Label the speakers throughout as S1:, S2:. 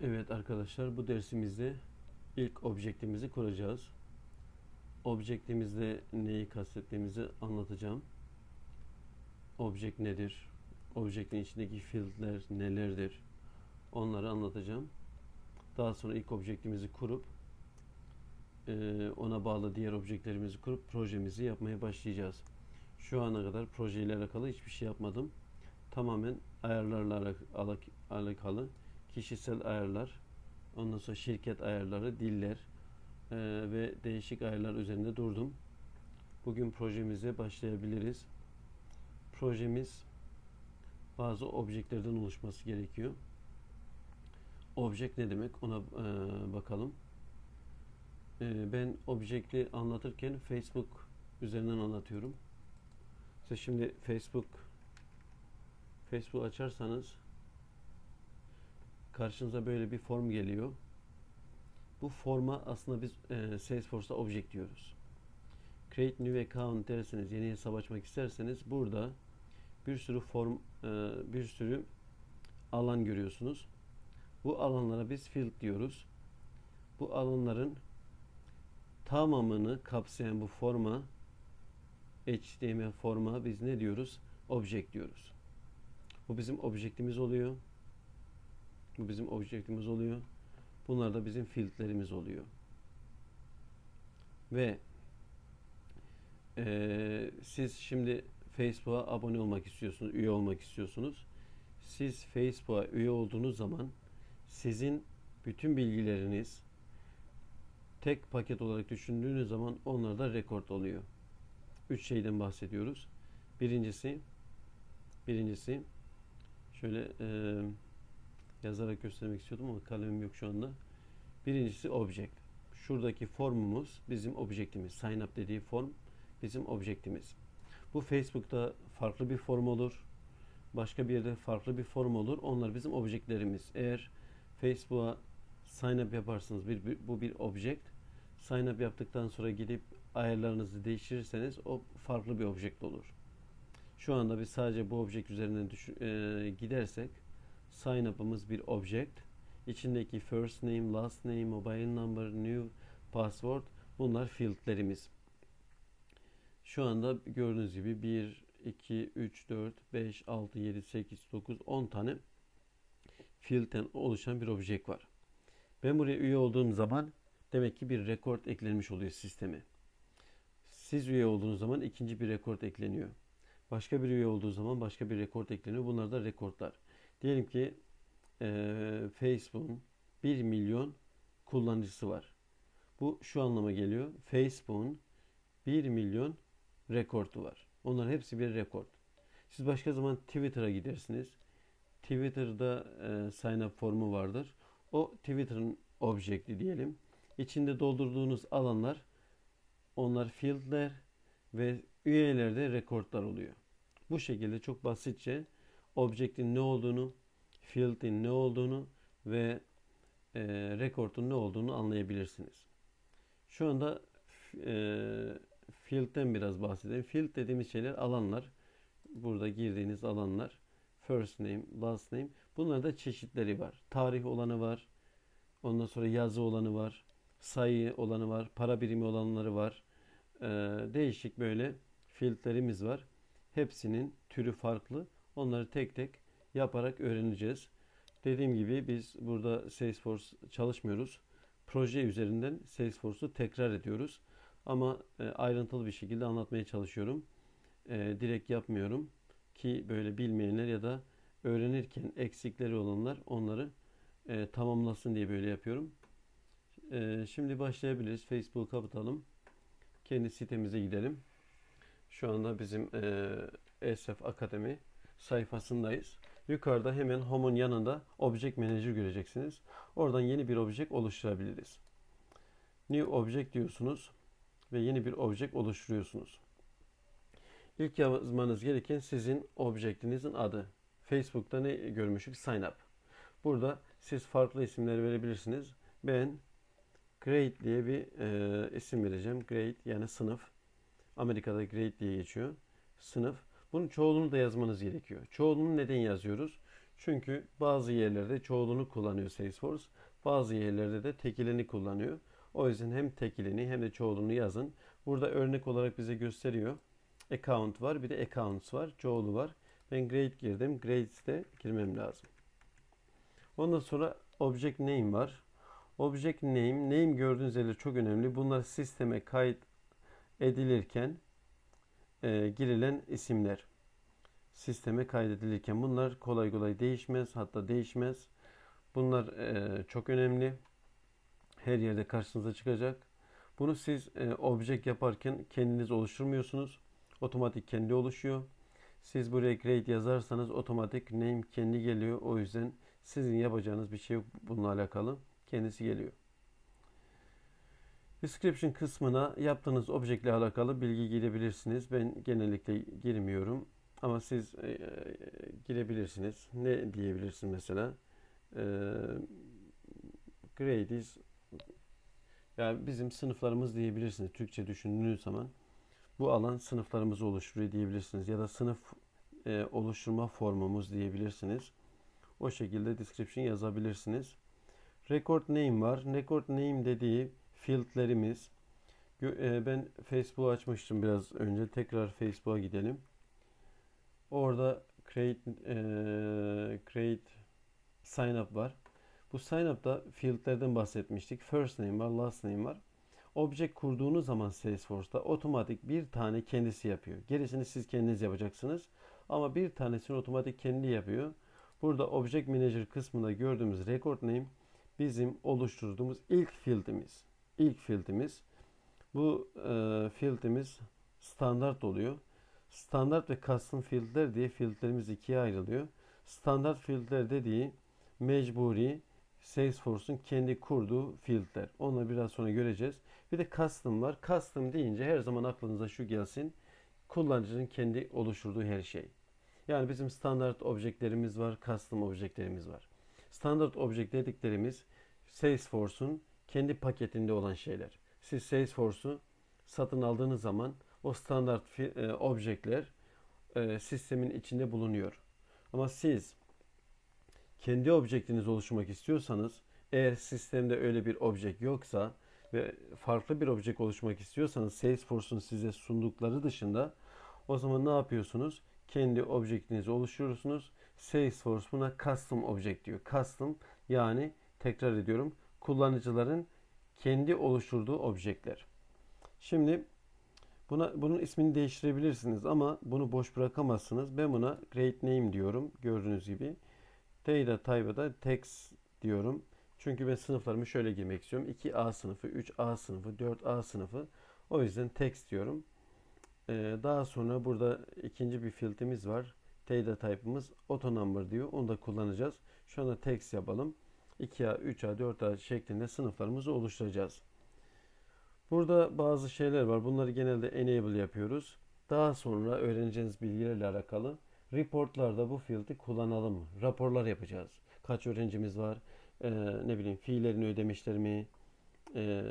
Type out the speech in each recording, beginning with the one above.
S1: Evet arkadaşlar bu dersimizde ilk objektimizi kuracağız. Objektimizde neyi kastettiğimizi anlatacağım. Objekt nedir? Objektin içindeki fieldler nelerdir? Onları anlatacağım. Daha sonra ilk objektimizi kurup eee, ona bağlı diğer objektlerimizi kurup projemizi yapmaya başlayacağız. Şu ana kadar projeyle alakalı hiçbir şey yapmadım. Tamamen ayarlarla alak- alak- alakalı kişisel ayarlar, ondan sonra şirket ayarları, diller eee, ve değişik ayarlar üzerinde durdum. Bugün projemize başlayabiliriz. Projemiz bazı objektlerden oluşması gerekiyor. Objekt ne demek ona eee, bakalım. Eee, ben objekti anlatırken Facebook üzerinden anlatıyorum. Size şimdi Facebook Facebook açarsanız karşınıza böyle bir form geliyor. Bu forma aslında biz e, Salesforce'da object diyoruz. Create new account derseniz, yeni hesap açmak isterseniz burada bir sürü form, e, bir sürü alan görüyorsunuz. Bu alanlara biz field diyoruz. Bu alanların tamamını kapsayan bu forma HTML forma biz ne diyoruz? Object diyoruz. Bu bizim objektimiz oluyor. Bu bizim objektimiz oluyor. Bunlar da bizim fieldlerimiz oluyor. Ve eee, siz şimdi Facebook'a abone olmak istiyorsunuz, üye olmak istiyorsunuz. Siz Facebook'a üye olduğunuz zaman sizin bütün bilgileriniz tek paket olarak düşündüğünüz zaman onlar da rekord oluyor. Üç şeyden bahsediyoruz. Birincisi birincisi şöyle eee yazarak göstermek istiyordum ama kalemim yok şu anda. Birincisi object. Şuradaki formumuz bizim objektimiz. Sign up dediği form bizim objektimiz. Bu Facebook'ta farklı bir form olur. Başka bir yerde farklı bir form olur. Onlar bizim objektlerimiz. Eğer Facebook'a sign up yaparsanız bir, bir- bu bir objekt. Sign up yaptıktan sonra gidip ayarlarınızı değiştirirseniz o farklı bir objekt olur. Şu anda biz sadece bu objekt üzerinden düşün- eee, gidersek sign up'ımız bir object. İçindeki first name, last name, mobile number, new password bunlar fieldlerimiz. Şu anda gördüğünüz gibi 1, 2, 3, 4, 5, 6, 7, 8, 9, 10 tane field'ten oluşan bir object var. Ben buraya üye olduğum zaman demek ki bir rekord eklenmiş oluyor sisteme. Siz üye olduğunuz zaman ikinci bir rekord ekleniyor. Başka bir üye olduğu zaman başka bir rekord ekleniyor. Bunlar da rekordlar. Diyelim ki eee Facebook'un 1 milyon kullanıcısı var. Bu şu anlama geliyor. Facebook'un 1 milyon rekordu var. Onların hepsi bir rekord. Siz başka zaman Twitter'a gidersiniz. Twitter'da eee sign up formu vardır. O Twitter'ın objekti diyelim. İçinde doldurduğunuz alanlar onlar fieldler ve üyelerde rekortlar oluyor. Bu şekilde çok basitçe objektin ne olduğunu, field'in ne olduğunu ve e, rekordun ne olduğunu anlayabilirsiniz. Şu anda e, field'den biraz bahsedelim. Field dediğimiz şeyler alanlar. Burada girdiğiniz alanlar. First name, last name. Bunlarda çeşitleri var. Tarih olanı var. Ondan sonra yazı olanı var. Sayı olanı var. Para birimi olanları var. E, değişik böyle field'lerimiz var. Hepsinin türü farklı. Onları tek tek yaparak öğreneceğiz. Dediğim gibi biz burada Salesforce çalışmıyoruz. Proje üzerinden Salesforce'u tekrar ediyoruz. Ama e, ayrıntılı bir şekilde anlatmaya çalışıyorum. E, direkt yapmıyorum ki böyle bilmeyenler ya da öğrenirken eksikleri olanlar onları e, tamamlasın diye böyle yapıyorum. Şimdi başlayabiliriz. Facebook'u kapatalım. Kendi sitemize gidelim. Şu anda bizim SF Akademi sayfasındayız. Yukarıda hemen Home'un yanında Object Manager göreceksiniz. Oradan yeni bir object oluşturabiliriz. New Object diyorsunuz ve yeni bir object oluşturuyorsunuz. İlk yazmanız gereken sizin objektinizin adı. Facebook'ta ne görmüştük? Sign up. Burada siz farklı isimler verebilirsiniz. Ben Grade diye bir e, isim vereceğim. Grade yani sınıf. Amerika'da grade diye geçiyor. Sınıf. Bunun çoğulunu da yazmanız gerekiyor. Çoğulunu neden yazıyoruz? Çünkü bazı yerlerde çoğulunu kullanıyor Salesforce. Bazı yerlerde de tekilini kullanıyor. O yüzden hem tekilini hem de çoğulunu yazın. Burada örnek olarak bize gösteriyor. Account var bir de accounts var. Çoğulu var. Ben grade girdim. Grades'te girmem lazım. Ondan sonra object name var. Object name, name gördüğünüz üzere çok önemli. Bunlar sisteme kayıt edilirken e, girilen isimler. Sisteme kaydedilirken bunlar kolay kolay değişmez. Hatta değişmez. Bunlar e, çok önemli. Her yerde karşınıza çıkacak. Bunu siz e, object yaparken kendiniz oluşturmuyorsunuz. Otomatik kendi oluşuyor. Siz buraya grade yazarsanız otomatik name kendi geliyor. O yüzden sizin yapacağınız bir şey yok bununla alakalı. Kendisi geliyor. Description kısmına yaptığınız objektle alakalı bilgi girebilirsiniz. Ben genellikle girmiyorum. Ama siz e, e, girebilirsiniz. Ne diyebilirsin mesela? E, grade is yani bizim sınıflarımız diyebilirsiniz. Türkçe düşündüğünüz zaman bu alan sınıflarımızı oluşturuyor diyebilirsiniz. Ya da sınıf e, oluşturma formumuz diyebilirsiniz. O şekilde description yazabilirsiniz. Record name var. Record name dediği fieldlerimiz. E, ben Facebook açmıştım biraz önce. Tekrar Facebook'a gidelim. Orada create e, create sign up var. Bu sign up'ta fieldlerden bahsetmiştik. First name var, last name var. Object kurduğunuz zaman Salesforce'ta otomatik bir tane kendisi yapıyor. Gerisini siz kendiniz yapacaksınız. Ama bir tanesini otomatik kendi yapıyor. Burada Object Manager kısmında gördüğümüz record name bizim oluşturduğumuz ilk fieldimiz. İlk fieldimiz. Bu e, fieldimiz standart oluyor. Standart ve custom fieldler diye fieldlerimiz ikiye ayrılıyor. Standart fieldler dediği mecburi Salesforce'un kendi kurduğu fieldler. Onları biraz sonra göreceğiz. Bir de custom var. Custom deyince her zaman aklınıza şu gelsin. Kullanıcının kendi oluşturduğu her şey. Yani bizim standart objektlerimiz var, custom objektlerimiz var. Standart object dediklerimiz Salesforce'un kendi paketinde olan şeyler. Siz Salesforce'u satın aldığınız zaman o standart e, objektler e, sistemin içinde bulunuyor. Ama siz kendi objektiniz oluşturmak istiyorsanız eğer sistemde öyle bir objekt yoksa ve farklı bir objekt oluşturmak istiyorsanız Salesforce'un size sundukları dışında o zaman ne yapıyorsunuz? Kendi objektinizi oluşturuyorsunuz. Salesforce buna custom object diyor. Custom yani tekrar ediyorum kullanıcıların kendi oluşturduğu objektler. Şimdi buna bunun ismini değiştirebilirsiniz ama bunu boş bırakamazsınız. Ben buna great name diyorum gördüğünüz gibi. Data type'a da text diyorum. Çünkü ben sınıflarımı şöyle girmek istiyorum. 2A sınıfı, 3A sınıfı, 4A sınıfı. O yüzden text diyorum. Ee, daha sonra burada ikinci bir filtremiz var. Data type'ımız auto number diyor. Onu da kullanacağız. Şu anda text yapalım. 2A, 3A, 4A şeklinde sınıflarımızı oluşturacağız. Burada bazı şeyler var. Bunları genelde enable yapıyoruz. Daha sonra öğreneceğiniz bilgilerle alakalı reportlarda bu field'i kullanalım? Raporlar yapacağız. Kaç öğrencimiz var? Ee, ne bileyim fiillerini ödemişler mi? Ee,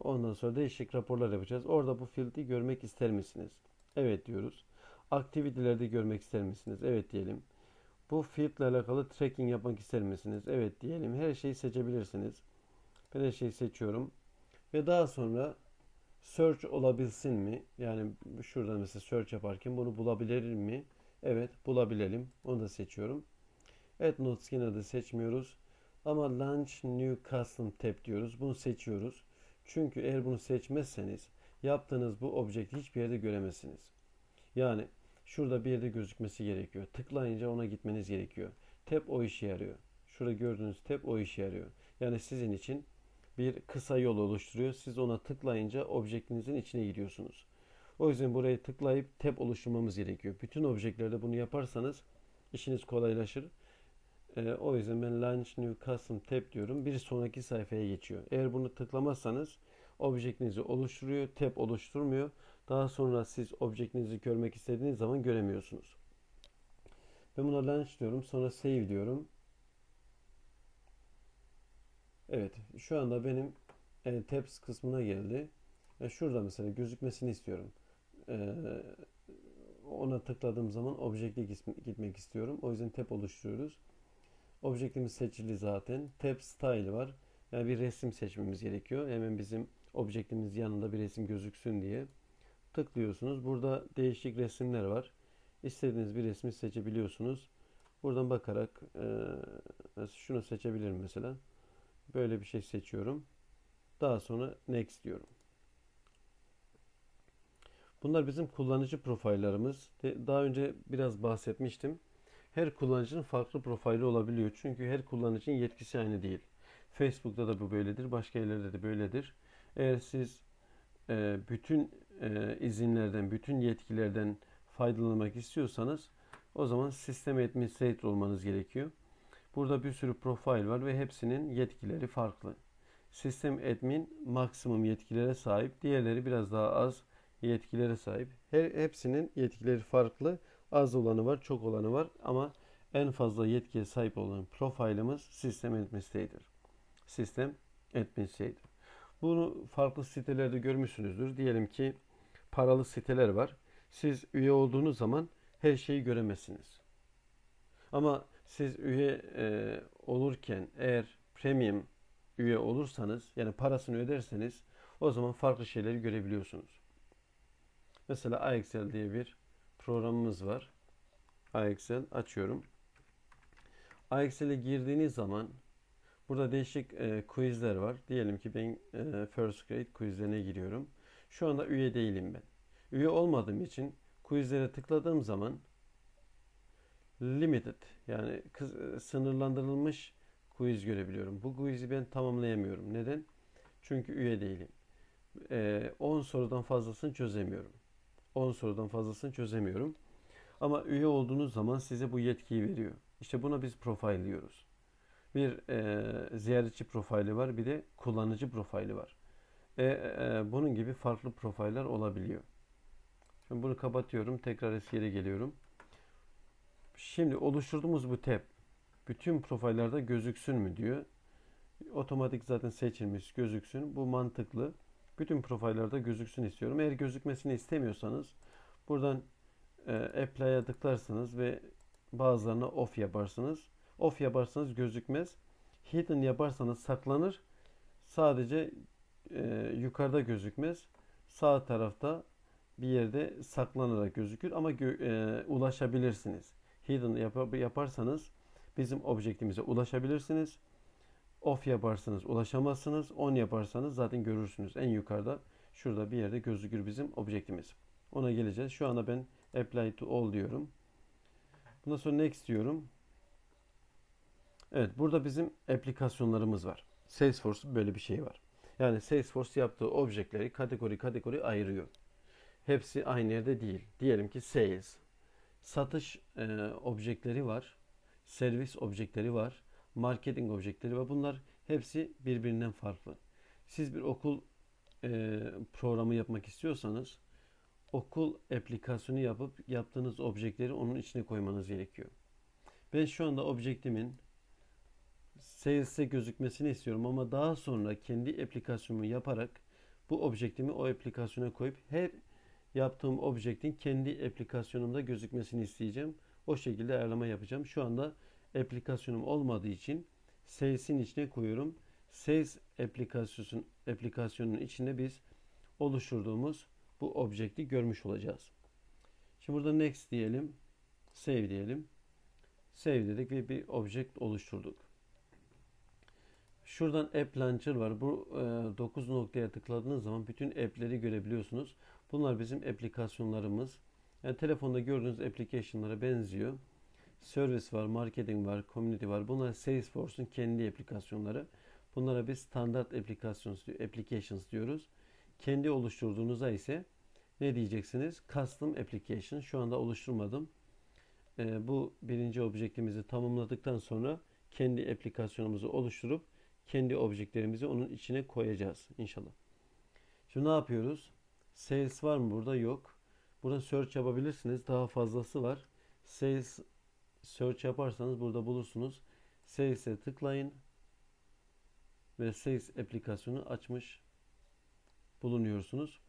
S1: ondan sonra değişik raporlar yapacağız. Orada bu field'i görmek ister misiniz? Evet diyoruz. Aktivitelerde görmek ister misiniz? Evet diyelim. Bu field ile alakalı tracking yapmak ister misiniz? Evet diyelim. Her şeyi seçebilirsiniz. Ben her şeyi seçiyorum. Ve daha sonra search olabilsin mi? Yani şuradan mesela search yaparken bunu bulabilir mi? Evet bulabilelim. Onu da seçiyorum. Add Notes yine de seçmiyoruz. Ama Launch New Custom Tab diyoruz. Bunu seçiyoruz. Çünkü eğer bunu seçmezseniz yaptığınız bu objekti hiçbir yerde göremezsiniz. Yani şurada bir yerde gözükmesi gerekiyor. Tıklayınca ona gitmeniz gerekiyor. Tab o işe yarıyor. Şurada gördüğünüz tab o işe yarıyor. Yani sizin için bir kısa yol oluşturuyor. Siz ona tıklayınca objektinizin içine giriyorsunuz. O yüzden buraya tıklayıp tab oluşturmamız gerekiyor. Bütün objeklerde bunu yaparsanız işiniz kolaylaşır. Ee, o yüzden ben Launch New Custom Tab diyorum. Bir sonraki sayfaya geçiyor. Eğer bunu tıklamazsanız objektinizi oluşturuyor. Tab oluşturmuyor. Daha sonra siz objektinizi görmek istediğiniz zaman göremiyorsunuz. Ben buna Launch diyorum. Sonra Save diyorum. Evet. Şu anda benim e, Tabs kısmına geldi. E, şurada mesela gözükmesini istiyorum. E, ona tıkladığım zaman objekte gitmek istiyorum. O yüzden tab oluşturuyoruz. Objektimiz seçili zaten. Tab Style var. Yani bir resim seçmemiz gerekiyor. Hemen bizim objektimiz yanında bir resim gözüksün diye. Tıklıyorsunuz. Burada değişik resimler var. İstediğiniz bir resmi seçebiliyorsunuz. Buradan bakarak e, şunu seçebilirim mesela. Böyle bir şey seçiyorum. Daha sonra Next diyorum. Bunlar bizim kullanıcı profillerimiz. Daha önce biraz bahsetmiştim. Her kullanıcının farklı profili olabiliyor. Çünkü her kullanıcının yetkisi aynı değil. Facebook'ta da bu böyledir. Başka yerlerde de böyledir. Eğer siz e, bütün e, izinlerden, bütün yetkilerden faydalanmak istiyorsanız o zaman sistem administrator olmanız gerekiyor. Burada bir sürü profil var ve hepsinin yetkileri farklı. Sistem admin maksimum yetkilere sahip, diğerleri biraz daha az yetkilere sahip. Her hepsinin yetkileri farklı. Az olanı var, çok olanı var ama en fazla yetkiye sahip olan profilimiz sistem administrator. Sistem administrator. Bunu farklı sitelerde görmüşsünüzdür. Diyelim ki paralı siteler var. Siz üye olduğunuz zaman her şeyi göremezsiniz. Ama siz üye e, olurken eğer premium üye olursanız yani parasını öderseniz o zaman farklı şeyleri görebiliyorsunuz. Mesela iExcel diye bir programımız var. iExcel açıyorum. iExcel'e girdiğiniz zaman burada değişik e, quizler var. Diyelim ki ben e, First Grade quizlerine giriyorum. Şu anda üye değilim ben. Üye olmadığım için quizlere tıkladığım zaman limited yani e, sınırlandırılmış quiz görebiliyorum. Bu quiz'i ben tamamlayamıyorum. Neden? Çünkü üye değilim. 10 e, sorudan fazlasını çözemiyorum. 10 sorudan fazlasını çözemiyorum. Ama üye olduğunuz zaman size bu yetkiyi veriyor. İşte buna biz profil diyoruz. Bir e, ziyaretçi profili var, bir de kullanıcı profili var. E, e, bunun gibi farklı profiller olabiliyor. Şimdi bunu kapatıyorum. Tekrar eski yere geliyorum. Şimdi oluşturduğumuz bu tab bütün profillerde gözüksün mü diyor. Otomatik zaten seçilmiş gözüksün. Bu mantıklı. Bütün profillerde gözüksün istiyorum. Eğer gözükmesini istemiyorsanız buradan e, apply'a tıklarsınız ve bazılarına off yaparsınız. Off yaparsanız gözükmez. Hidden yaparsanız saklanır. Sadece e, yukarıda gözükmez. Sağ tarafta bir yerde saklanarak gözükür ama e, ulaşabilirsiniz. Hidden yap yaparsanız bizim objektimize ulaşabilirsiniz. Off yaparsanız ulaşamazsınız. On yaparsanız zaten görürsünüz. En yukarıda şurada bir yerde gözükür bizim objektimiz. Ona geleceğiz. Şu anda ben apply to all diyorum. Bundan sonra next diyorum. Evet burada bizim aplikasyonlarımız var. Salesforce böyle bir şey var. Yani Salesforce yaptığı objektleri kategori kategori ayırıyor. Hepsi aynı yerde değil. Diyelim ki sales. Satış e, objektleri var. Servis objektleri var marketing objektleri ve bunlar hepsi birbirinden farklı. Siz bir okul e, programı yapmak istiyorsanız okul aplikasyonu yapıp yaptığınız objektleri onun içine koymanız gerekiyor. Ben şu anda objektimin sales'e gözükmesini istiyorum ama daha sonra kendi aplikasyonumu yaparak bu objektimi o aplikasyona koyup her yaptığım objektin kendi aplikasyonumda gözükmesini isteyeceğim. O şekilde ayarlama yapacağım. Şu anda aplikasyonum olmadığı için Sales'in içine koyuyorum. Sales aplikasyonun, aplikasyonun içinde biz oluşturduğumuz bu objekti görmüş olacağız. Şimdi burada next diyelim. Save diyelim. Save dedik ve bir objekt oluşturduk. Şuradan App Launcher var. Bu e, 9 noktaya tıkladığınız zaman bütün app'leri görebiliyorsunuz. Bunlar bizim aplikasyonlarımız. Yani telefonda gördüğünüz application'lara benziyor. Service var, marketing var, community var. Bunlar Salesforce'un kendi aplikasyonları. Bunlara biz standart applications, applications diyoruz. Kendi oluşturduğunuzda ise ne diyeceksiniz? Custom application. Şu anda oluşturmadım. Ee, bu birinci objektimizi tamamladıktan sonra kendi aplikasyonumuzu oluşturup kendi objektlerimizi onun içine koyacağız inşallah. Şimdi ne yapıyoruz? Sales var mı burada? Yok. Burada search yapabilirsiniz. Daha fazlası var. Sales search yaparsanız burada bulursunuz. Sales'e tıklayın ve Sales aplikasyonu açmış bulunuyorsunuz.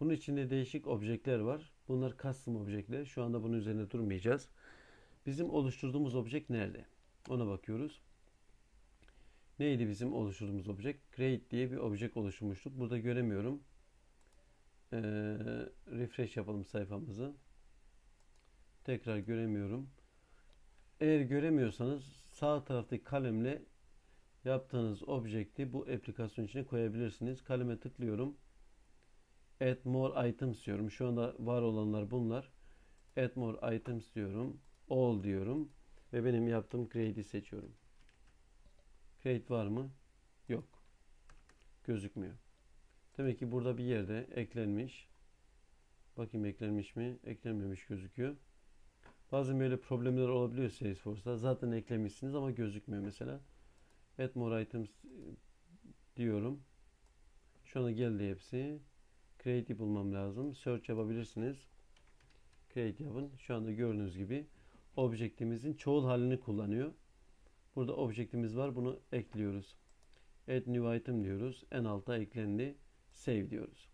S1: Bunun içinde değişik objektler var. Bunlar custom objektler. Şu anda bunun üzerinde durmayacağız. Bizim oluşturduğumuz objekt nerede? Ona bakıyoruz. Neydi bizim oluşturduğumuz obje? Create diye bir obje oluşturmuştuk. Burada göremiyorum. Ee, refresh yapalım sayfamızı. Tekrar göremiyorum. Eğer göremiyorsanız sağ taraftaki kalemle yaptığınız objekti bu aplikasyon içine koyabilirsiniz. Kaleme tıklıyorum. Add more items diyorum. Şu anda var olanlar bunlar. Add more items diyorum. All diyorum. Ve benim yaptığım create'i seçiyorum. Create var mı? Yok. Gözükmüyor. Demek ki burada bir yerde eklenmiş. Bakayım eklenmiş mi? Eklenmemiş gözüküyor. Bazen böyle problemler olabiliyor Salesforce'da. Zaten eklemişsiniz ama gözükmüyor mesela. Add more items diyorum. Şu anda geldi hepsi. Create'i bulmam lazım. Search yapabilirsiniz. Create yapın. Şu anda gördüğünüz gibi objektimizin çoğul halini kullanıyor. Burada objektimiz var. Bunu ekliyoruz. Add new item diyoruz. En alta eklendi. Save diyoruz.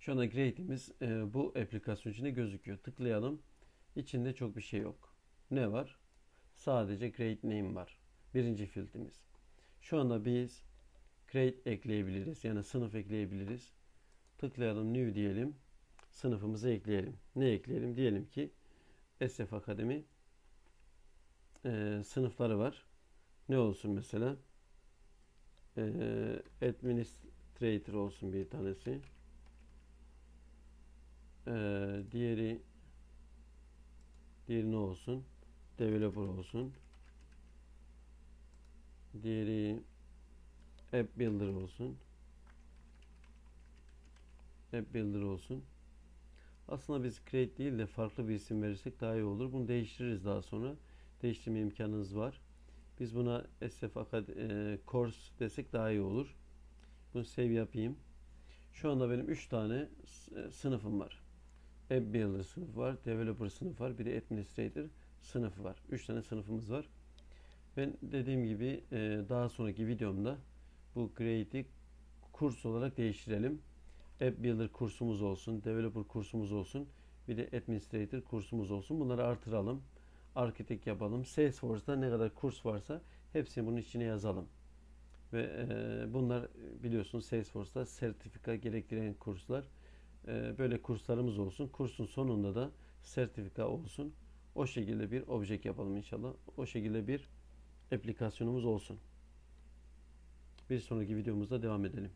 S1: Şu anda Create'imiz e, bu aplikasyon içinde gözüküyor. Tıklayalım. İçinde çok bir şey yok. Ne var? Sadece create name var. Birinci filtremiz. Şu anda biz create ekleyebiliriz. Yani sınıf ekleyebiliriz. Tıklayalım new diyelim. Sınıfımızı ekleyelim. Ne ekleyelim? Diyelim ki SF Akademi e, sınıfları var. Ne olsun mesela? E, administrator olsun bir tanesi. E, diğeri Diğeri ne olsun? Developer olsun. Diğeri App Builder olsun. App Builder olsun. Aslında biz Create değil de farklı bir isim verirsek daha iyi olur. Bunu değiştiririz daha sonra. Değiştirme imkanınız var. Biz buna SF Akad e, Course desek daha iyi olur. Bunu save yapayım. Şu anda benim 3 tane sınıfım var. App Builder sınıfı var, Developer sınıfı var, bir de Administrator sınıfı var. 3 tane sınıfımız var. Ben dediğim gibi e, daha sonraki videomda bu Create'i kurs olarak değiştirelim. App Builder kursumuz olsun, Developer kursumuz olsun, bir de Administrator kursumuz olsun. Bunları artıralım. Architect yapalım. Salesforce'da ne kadar kurs varsa hepsini bunun içine yazalım. Ve e, bunlar biliyorsunuz Salesforce'da sertifika gerektiren kurslar. E, böyle kurslarımız olsun. Kursun sonunda da sertifika olsun. O şekilde bir objek yapalım inşallah. O şekilde bir aplikasyonumuz olsun. Bir sonraki videomuzda devam edelim.